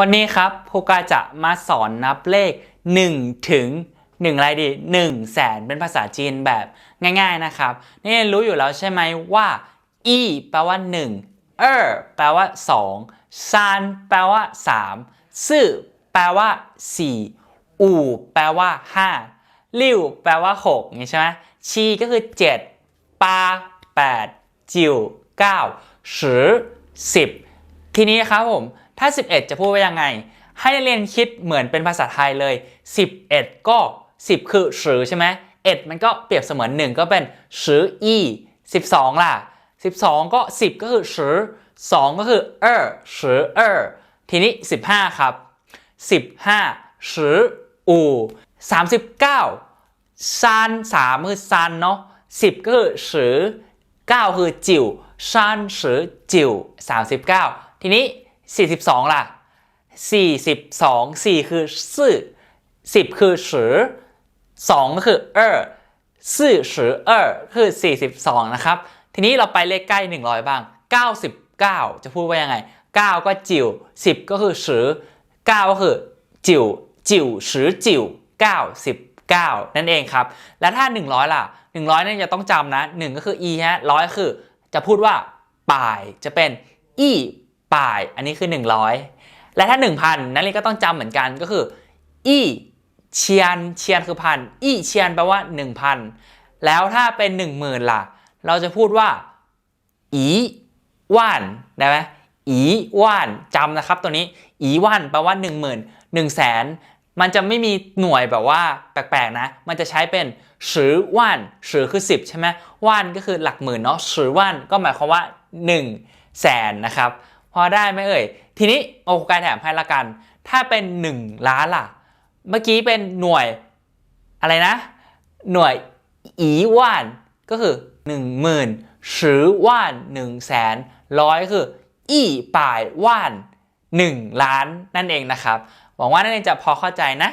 วันนี้ครับครูกาจะมาสอนนับเลข 1 ถึง1อะไรดี1แสนเป็นภาษาจีนแบบง่าย ๆนะครับ นี่รู้อยู่แล้วใช่ไหมว่าอีแปลว่า1เออแปลว่า2ซานแปลว่า3ซื่อแปลว่า4อู่แปลว่า5ลิ่วแปลว่า6อย่างนี้ใช่ไหมชีก็คือ 7ปา8จิว9สือ10 ทีนี้ครับผม ถ้า 11 จะพูดว่ายังไง ให้นักเรียนคิดเหมือนเป็นภาษาไทยเลย 11 ก็ 10 คือสือใช่ไหมเอ็ดมันก็เปรียบเสมือน 1 ก็เป็นสืออี12 ล่ะ 12 ก็ 10 ก็คือสือ2ก็คือเออสือเออทีนี้ 15 ครับ 15สืออู39ซัน3คือซันเนาะ10 ก็คือสือ9คือจิ๋วซันสือจิ๋ว39 ทีนี้ 42 ล่ะ 42 4 คือซื่อ10 คือสือ2ก็คือเออซื่อสือเออคือ 42 นะครับ ทีนี้เราไปเลขใกล้ 100 บ้าง 99 จะพูดว่ายังไง 9 ก็จิ๋ว10 ก็คือสือ9ก็คือจิ๋วจิ๋วสือจิ๋ว99นั่นเองครับ แล้วถ้า 100 ล่ะ 100นั่นจะต้องจำนะ 1 ก็คือ e ฮะร้อยคือจะพูดว่าป่ายจะเป็น e ป่าย อันนี้คือ 100 และถ้า 1,000 นั่นเองก็ต้องจำเหมือนกันก็คือ e เชียนเชียนคือพัน e เชียนแปลว่า 1,000 แล้วถ้าเป็น 10,000 ล่ะ เราจะพูดว่าอีว่านได้ไหมอีว่านจำนะครับตัวนี้อีว่านแปลว่า 1 0 0 0 0 1แสนมันจะไม่มีหน่วยแบบว่าแปลกๆนะ มันจะใช้เป็นสือว่านสือคือ 10 ใช่ไหมว่านก็คือหลักหมื่นเนาะสือว่านก็หมายความว่า1แสนนะครับ พอได้ไหมเอ่ย ทีนี้โอ้กายแถมให้ละกัน ถ้าเป็น 1 ล้านล่ะ เมื่อกี้เป็นหน่วยอะไรนะ หน่วยอีว่านก็คือ 1 0,000สือว่าน1แสนร้อยคือ อีป่ายว่าน 1 ล้านนั่นเองนะครับ หวังว่านักเรียนจะพอเข้าใจนะ